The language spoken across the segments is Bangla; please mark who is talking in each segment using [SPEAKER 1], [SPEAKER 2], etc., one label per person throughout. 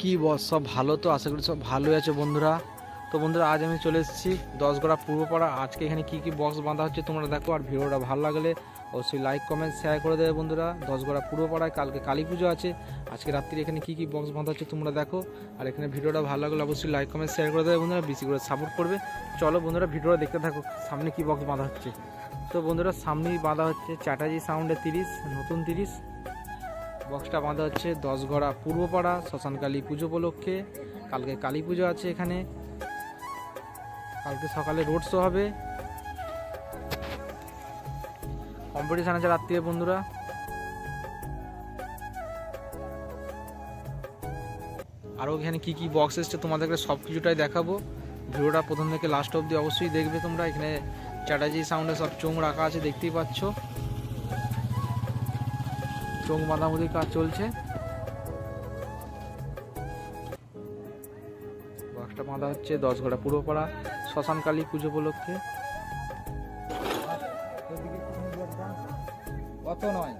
[SPEAKER 1] কি বস, সব ভালো তো? আশা করি সব ভালোই আছে বন্ধুরা। তো বন্ধুরা, আজ আমি চলে এসেছি দশগড়া পূর্বপাড়া। আজকে এখানে কি কি বক্স বাঁধা হচ্ছে তোমরা দেখো আর ভিডিওটা ভালো লাগলে অবশ্যই লাইক কমেন্ট শেয়ার করে দেবে বন্ধুরা। দশগড়া পূর্বপাড়ায় কালকে কালী পুজো আছে। আজকে রাত্রি এখানে কি কি বক্স বাঁধা হচ্ছে তোমরা দেখো। আর এখানে ভিডিওটা ভালো লাগলে অবশ্যই লাইক কমেন্ট শেয়ার করে দেবে বন্ধুরা। বেশি করে সাপোর্ট করবে। চলো বন্ধুরা, ভিডিওটা দেখতে থাকো। সামনে কি বক্স বাঁধা হচ্ছে? তো বন্ধুরা, সামনেই বাঁধা হচ্ছে চ্যাটার্জি সাউন্ডে তিরিশ, নতুন তিরিশ। বক্সটা বাঁধা হচ্ছে দশগড়া পূর্বপাড়া, শ্মশানকালী পুজো উপলক্ষে। কালকে কালী পুজো আছে এখানে। কালকে সকালে রোড শো হবে। কম্পিটিশান আছে রাত্রিরে বন্ধুরা। আরও এখানে কি কি বক্স এসছে তোমাদেরকে সব কিছুটাই দেখাবো। ভিডিওটা প্রথম থেকে লাস্ট অবধি অবশ্যই দেখবে তোমরা। এখানে চ্যাটার্জি সাউন্ডে সব চোং রাখা আছে, দেখতেই পাচ্ছ। চোখ বাঁধামুদির কাজ চলছে। বক্সটা বাঁধা হচ্ছে দশগড়া পুরোপাড়া শ্মশানকালী পুজো উপলক্ষে।
[SPEAKER 2] অত নয়।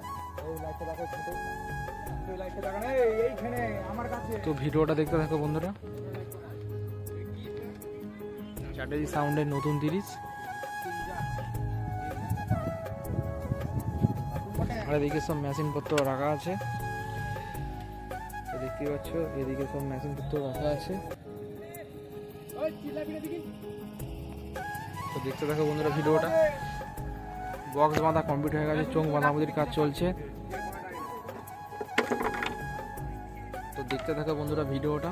[SPEAKER 1] তো ভিডিওটা দেখতে থাকো বন্ধুরা। চ্যাটার্জি সাউন্ডের নতুন তিরিশ। আর এদিকে সব মেশিন পত্র রাখা আছে। দেখতে পাচ্ছ, এদিকে সব মেশিন পত্র রাখা আছে।
[SPEAKER 2] দেখি
[SPEAKER 1] তো দেখতে থাকো বন্ধুরা ভিডিওটা। বক্স বাঁধা কমপ্লিট হয়ে গেছে, চোখ বাঁধামুদির কাজ চলছে। তো দেখতে থাকো বন্ধুরা ভিডিওটা।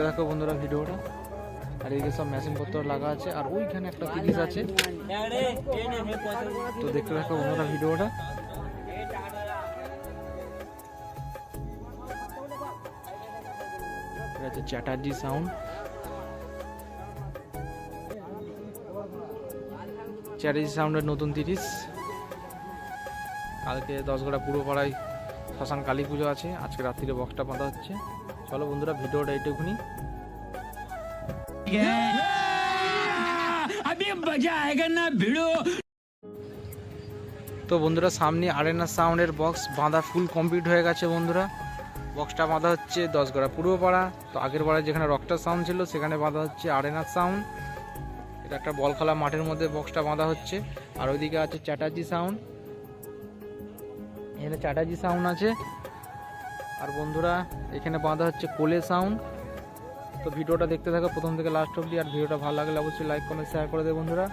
[SPEAKER 1] দেখতে থাকো বন্ধুরা ভিডিওটা। আর এদিকে সব মেশিন পত্র লাগা আছে, আর ওইখানে একটা তিরিশ আছে। তো দেখতে থাকো বন্ধুরা ভিডিওটা। চ্যাটার্জি সাউন্ড চ্যাটার্জি সাউন্ডের নতুন তিরিশ। কালকে দশগড়া পুরো পাড়ায় শ্মশান কালী পুজো আছে। আজকে রাত্রিরে বক্সটা বাঁধা হচ্ছে। চলো বন্ধুরা ভিডিওটা এইটুকুনি। তো বন্ধুরা সামনে আরেনা সাউন্ডের বক্স বাঁধা ফুল কমপ্লিট হয়ে গেছে বন্ধুরা। বক্সটা বাঁধা হচ্ছে দশগড়া পূর্ব পাড়া তো আগের পাড়ায় যেখানে রক্টার সাউন্ড ছিল সেখানে বাঁধা হচ্ছে আরেনা সাউন্ড এটা একটা বল খেলা মাঠের মধ্যে বক্সটা বাঁধা হচ্ছে। আর ওইদিকে আছে চ্যাটার্জি সাউন্ড এখানে চ্যাটার্জি সাউন্ড আছে। আর বন্ধুরা, এখানে বাঁধা হচ্ছে কোলে সাউন্ড তো ভিডিওটা দেখতে থাকো প্রথম থেকে লাস্ট অবধি, আর ভিডিওটা ভালো লাগলে অবশ্যই লাইক কমেন্ট শেয়ার করে দেবে বন্ধুরা।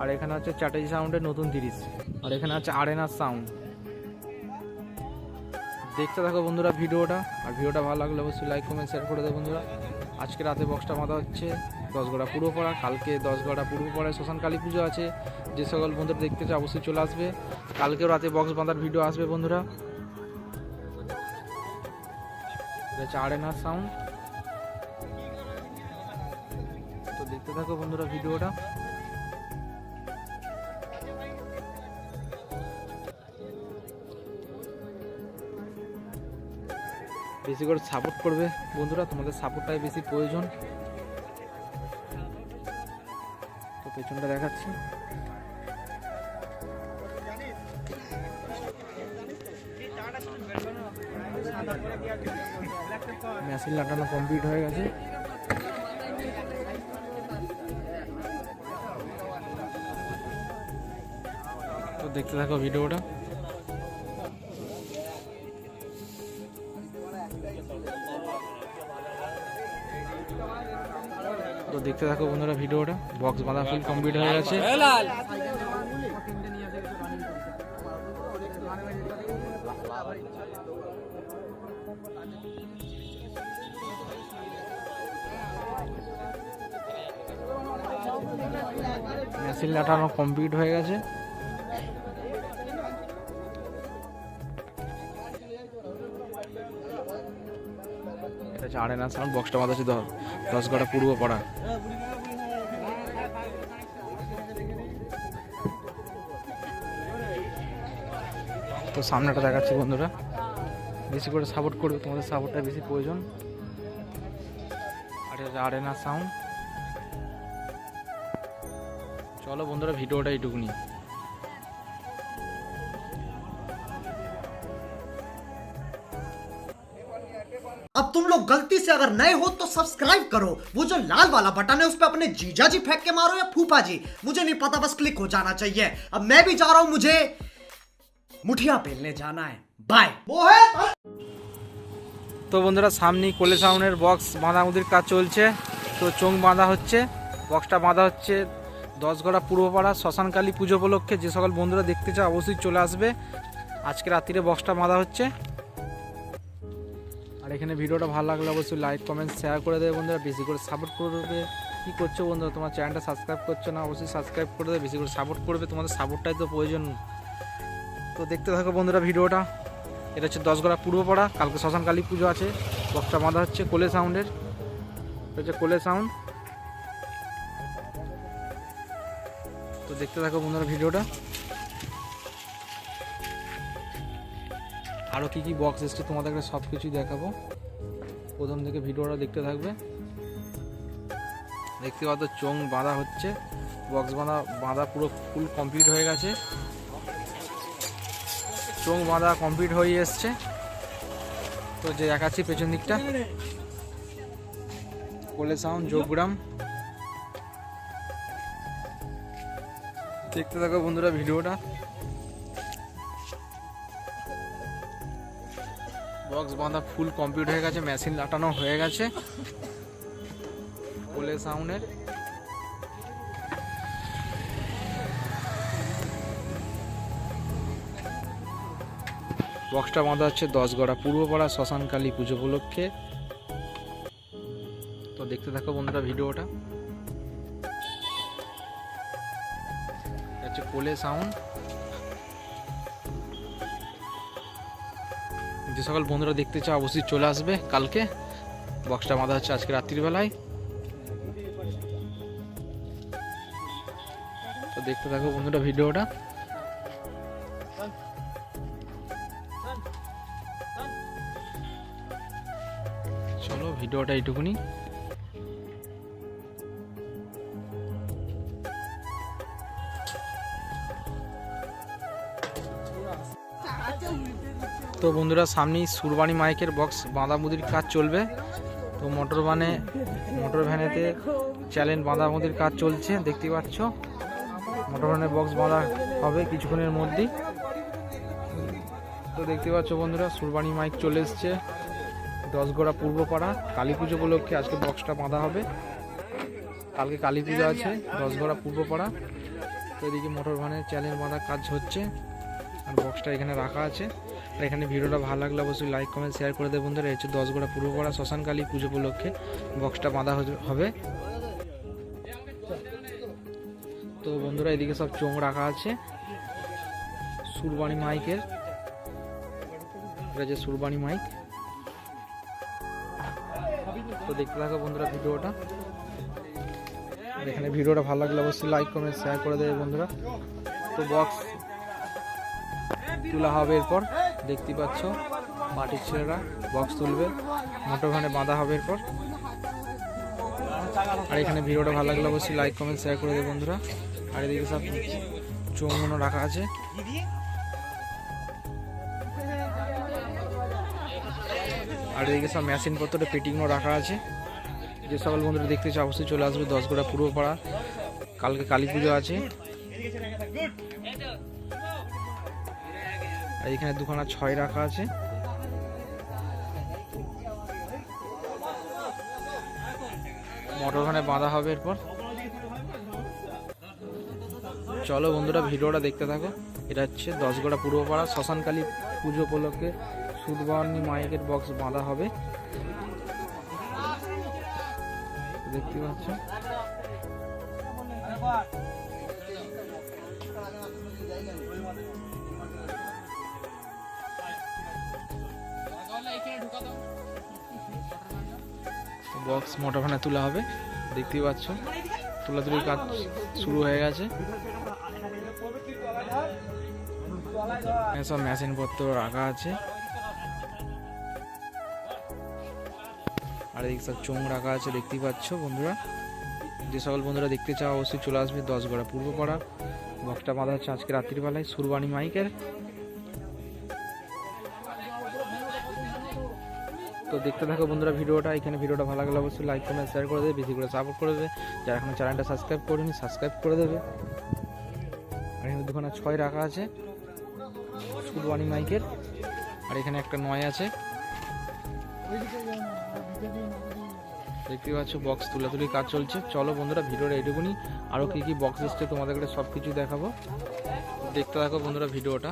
[SPEAKER 1] আর এখানে হচ্ছে চ্যাটার্জি সাউন্ডের নতুন তিরিশ। আর এখানে আছে আরেনার সাউন্ড দেখতে থাকো বন্ধুরা ভিডিওটা, আর ভিডিওটা ভালো লাগলে অবশ্যই লাইক কমেন্ট শেয়ার করে দেবে বন্ধুরা। আজকে রাতে বক্সটা বাঁধা হচ্ছে দশগড়া পূর্বপাড়া, কালকে দশগড়া পূর্বপাড়ায় শ্মশান কালী পুজো আছে। যে সকল বন্ধুরা দেখতে চাও অবশ্যই চলে আসবে। কালকেও রাতে বক্স বাঁধার ভিডিও আসবে বন্ধুরা। এটা হচ্ছে আরেনার সাউন্ড তো দেখতে থাকো বন্ধুরা ভিডিওটা। বেশি করে সাপোর্ট করবে বন্ধুরা, তোমাদের সাপোর্টটাই বেশি প্রয়োজন। তো পেছনটা দেখাচ্ছি। মেশিন লাগানো কমপ্লিট হয়ে গেছে। তো দেখতে থাকো ভিডিওটা। তো দেখতে থাকো বন্ধুরা ভিডিওটা। বক্স বাঁধা ফুল কমপ্লিট হয়ে গেছে। মেশিন লাটানো কমপ্লিট হয়ে গেছে। হচ্ছে আরেনা সাউন্ড বক্সটা বাঁধা আছে দশ গড়া পূর্ব পাড়া। তো সামনেটা দেখাচ্ছি বন্ধুরা। বেশি করে সাপোর্ট করবে, তোমাদের সাপোর্টটা বেশি প্রয়োজন। আর আরেনা সাউন্ড চলো বন্ধুরা ভিডিওটা এইটুকুনি
[SPEAKER 3] अब तुम लोग गलती से अगर नए हो तो सब्सक्राइब करो वो जो लाल वाला बटन है उस पर अपने जीजा जी फेंक के मारो या फूफा जी मुझे नहीं पता बस क्लिक हो जाना चाहिए अब मैं भी जा रहा हूं मुझे मुठिया पेलने जाना है बाय मोहित
[SPEAKER 1] তো বন্ধুরা সামনেই কোলে সাউন্ডের বক্স বাঁধামুদির কাজ চলছে তো চোং বাঁধা হচ্ছে বক্সটা বাঁধা হচ্ছে দশগড়া পূর্বপাড়া শ্মশানকালী পুজো উপলক্ষে যে সকল বন্ধুরা দেখতে চায় অবশ্যই চলে আসবে। আজকে রাত্রিরে বক্সটা বাঁধা হচ্ছে। আর এখানে ভিডিওটা ভালো লাগলে অবশ্যই লাইক কমেন্ট শেয়ার করে দেবে বন্ধুরা। বেশি করে সাপোর্ট করবে কী করছ বন্ধুরা? তোমার চ্যানেলটা সাবস্ক্রাইব করছ না? অবশ্যই সাবস্ক্রাইব করে দেবে। বেশি করে সাপোর্ট করবে। তোমাদের সাপোর্টটাই তো প্রয়োজন। তো দেখতে থাকো বন্ধুরা ভিডিওটা। এটা হচ্ছে দশগড়া পূর্বপাড়া। কালকে শ্মশানকালী পুজো আছে। বক্সটা বাঁধা হচ্ছে কোলে সাউন্ডের এটা হচ্ছে কোলে সাউন্ড তো দেখতে থাকো বন্ধুরা ভিডিওটা। আরও কী কী বক্স এসছে তোমাদেরকে সব কিছুই দেখাবো। প্রথম থেকে ভিডিওটা দেখতে থাকবে। দেখতে পাচ্ছ চোং বাঁধা হচ্ছে। বক্স বাঁধা বাঁধা পুরো ফুল কমপ্লিট হয়ে গেছে। চোং বাঁধা কমপ্লিট হয়ে এসছে। তো যে দেখাচ্ছি পেছন দিকটা। কোলে সাউন্ড যোগগ্রাম দেখতে থাকো বন্ধুরা ভিডিওটা। বক্স বাঁধা ফুল কমপ্লিট হয়ে গেছে মেশিন লাটানো হয়ে গেছে। কোলে সাউন্ডের বক্সটা বাঁধা হচ্ছে দশগড়া পূর্বপাড়া শ্মশানকালী পুজো উপলক্ষে। তো দেখতে থাকো বন্ধুরা ভিডিওটা। হচ্ছে কোলে সাউন্ড যে সকল বন্ধুরা দেখতে চাও, অবশ্যই চলে আসবে কালকে। বক্সটা বাঁধা হচ্ছে আজকে রাত্রির বেলায়। তো দেখতে থাকো বন্ধুরা ভিডিওটা। চলো, ভিডিওটা এইটুকুনি। তো বন্ধুরা, সামনেই সুরবানি মাইকের বক্স, বাঁধামুদির কাজ চলবে। তো মোটর ভ্যানে মোটর ভ্যানেতে চ্যালেঞ্জ বাঁধামুদির কাজ চলছে, দেখতে পাচ্ছ। মোটর ভ্যানের বক্স বাঁধা হবে কিছুক্ষণের মধ্যেই। তো দেখতে পাচ্ছ বন্ধুরা সুরবানি মাইক চলে এসছে। দশগড়া পূর্বপাড়া, কালী পুজো উপলক্ষে আজকে বক্সটা বাঁধা হবে। কালকে কালী পুজো আছে, দশগড়া পূর্বপাড়া। তো এদিকে মোটর ভ্যানের চ্যালেঞ্জ বাঁধা কাজ হচ্ছে। আর বক্সটা এখানে রাখা আছে। এখানে ভিডিওটা ভালো লাগলে অবশ্যই লাইক কমেন্ট শেয়ার করে দেবে বন্ধুরা। হচ্ছে দশগড়া পূর্বপাড়া শ্মশানকালী পুজো উপলক্ষে বক্সটা বাঁধা হবে। তো বন্ধুরা, এদিকে সব চোং রাখা আছে। সুরবানি মাইকের। এটা যে সুরবানি মাইক। তো দেখতে থাকো বন্ধুরা ভিডিওটা। এখানে ভিডিওটা ভালো লাগলে অবশ্যই লাইক কমেন্ট শেয়ার করে দেবে বন্ধুরা। তো বক্স তোলা হবে এরপর। দেখতে পাচ্ছ, মাটির ছেলেরা বক্স তুলবে, মোটর ভ্যানে বাঁধা হবে এরপর। আর এখানে ভিডিওটা ভালো লাগলে অবশ্যই লাইক কমেন্ট শেয়ার করে দেবে বন্ধুরা। আর এদিকে সব চৌমনো রাখা আছে। আর এদিকে সব মেশিন পত্রের পেটিংও রাখা আছে। যে সকল বন্ধুরা দেখতে চাও, অবশ্যই চলে আসবে দশগড়া পূর্বপাড়া। কালকে কালী পুজো আছে। আর এখানে দুখানা ছয় রাখা আছে। মোটরখানে বাঁধা হবে এরপর। চলো বন্ধুরা, ভিডিওটা দেখতে থাকো। এটা হচ্ছে দশগড়া পূর্বপাড়া, শ্মশানকালী পুজো উপলক্ষে সুদবানী মাইকের বক্স বাঁধা হবে। দেখতে পাচ্ছ? বক্স মোটরখানে তোলা হবে। দেখতেই পাচ্ছ, তোলাতুলির কাজ শুরু হয়ে গেছে। সব মেশিন পত্র রাখা আছে। আর এদিকে সব চোং রাখা আছে, দেখতেই পাচ্ছ বন্ধুরা। যে সকল বন্ধুরা দেখতে চাও, অবশ্যই চলে আসবে দশ গড়া পূর্বপাড়া বক্সটা বাঁধা হচ্ছে আজকে রাত্রিবেলায়, সুরবানি মাইকের। তো দেখতে থাকো বন্ধুরা ভিডিওটা, এখানে ভিডিওটা ভালো লাগলে অবশ্যই লাইক কমেন্ট শেয়ার করে দেবে, বেশি করে সাপোর্ট করে দেবে। যারা এখনও চ্যানেলটা সাবস্ক্রাইব করেনি সাবস্ক্রাইব করে দেবে। আর এখানে দুখানা ছয় রাখা আছে সুরবানি মাইকের আর এখানে একটা নয় আছে। দেখতে পাচ্ছ বক্স তুলাতুলি কাজ চলছে। চলো বন্ধুরা ভিডিওটা এইটুকুনি আরও কী কী বক্স এসছে তোমাদেরকে সব কিছু দেখাবো। দেখতে থাকো বন্ধুরা ভিডিওটা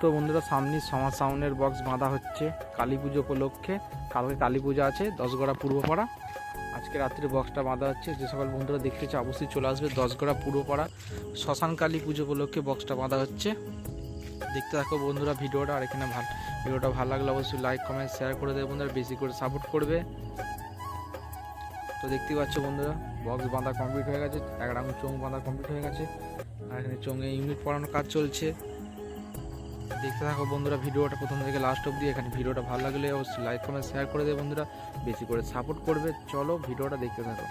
[SPEAKER 1] তো বন্ধুরা, সামনে সমাজ সাউন্ডের বক্স বাঁধা হচ্ছে কালী পুজো উপলক্ষে। কালকে কালী পূজা আছে, দশগড়া পূর্বপাড়া। আজকে রাত্রে বক্সটা বাঁধা হচ্ছে, যে সকল বন্ধুরা দেখতে চায়, অবশ্যই চলে আসবে দশগড়া পূর্বপাড়া। শ্মশান কালী পুজো উপলক্ষে বক্সটা বাঁধা হচ্ছে। দেখতে থাকো বন্ধুরা ভিডিওটা, আর এখানে ভালো ভিডিওটা ভালো লাগলে অবশ্যই লাইক কমেন্ট শেয়ার করে দেবে বন্ধুরা, বেশি করে সাপোর্ট করবে। তো দেখতেই পাচ্ছ বন্ধুরা বক্স বাঁধা কমপ্লিট হয়ে গেছে, এক রাউন্ড চোং বাঁধা কমপ্লিট হয়ে গেছে। আর এখানে চোঙে ইউনিট পড়ানোর কাজ চলছে। দেখতে থাকো বন্ধুরা, ভিডিওটা প্রথম থেকে লাস্ট অবধি। এখানে ভিডিওটা ভালো লাগলে অবশ্যই লাইক কমেন্ট শেয়ার করে দেবে বন্ধুরা। বেশি করে সাপোর্ট করবে। চলো ভিডিওটা দেখতে থাকো।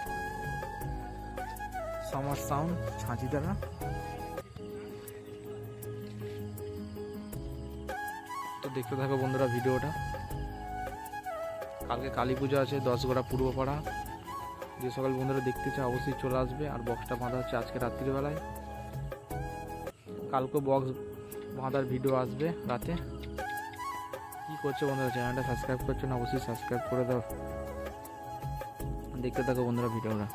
[SPEAKER 1] সমাজ সাউন্ড ছাঁচি দ্বারা তো দেখতে থাকো বন্ধুরা ভিডিওটা। কালকে কালী পুজো আছে, দশগড়া পূর্বপাড়া। যে সকল বন্ধুরা দেখতে চায় অবশ্যই চলে আসবে। আর বক্সটা বাঁধা হচ্ছে আজকে রাত্রিবেলায়। কালকে বক্স বাঁধার ভিডিও আসবে রাতে। কি করছ বন্ধুরা? চ্যানেলটা সাবস্ক্রাইব করছ না? অবশ্যই সাবস্ক্রাইব করে দাও। দেখতে থাকো বন্ধুরা ভিডিওটা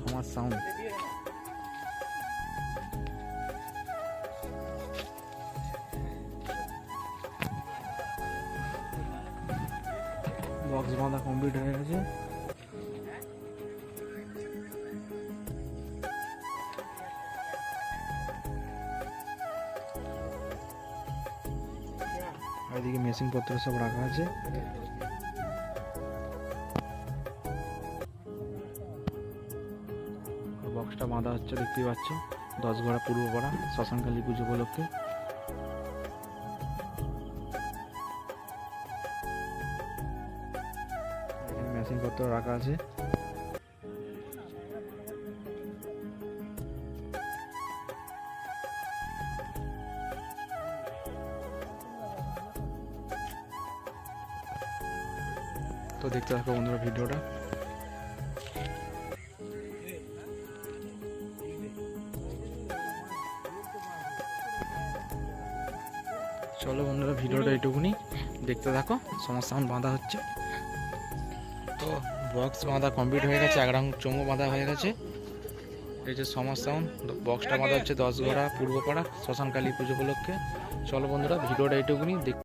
[SPEAKER 1] সমাজ সাউন্ড বক্স বাঁধা কমপ্লিট হয়ে গেছে। আর পত্র সব রাখা আছে। বক্সটা বাঁধা হচ্ছে, দেখতেই পাচ্ছ। দশ ঘোড়া পূর্ব পাড়া শ্মশানকালী পুজো উপলক্ষে। এখানে মেশিন পত্র রাখা আছে। দেখতে থাকো বন্ধুরা ভিডিওটা। চলো বন্ধুরা ভিডিওটা এইটুকুনি। দেখতে থাকো সমস্যা বাঁধা হচ্ছে। তো বক্স বাঁধা কমপ্লিট হয়ে গেছে, এক রাউন্ড চোঙো বাঁধা হয়ে গেছে। এই যে সাউন্ড বক্সটা বাঁধা হচ্ছে দশ ঘোড়া পূর্বপাড়া, শ্মশান কালী পুজো উপলক্ষে। চলো বন্ধুরা, ভিডিওটা এইটুকুনি, দেখ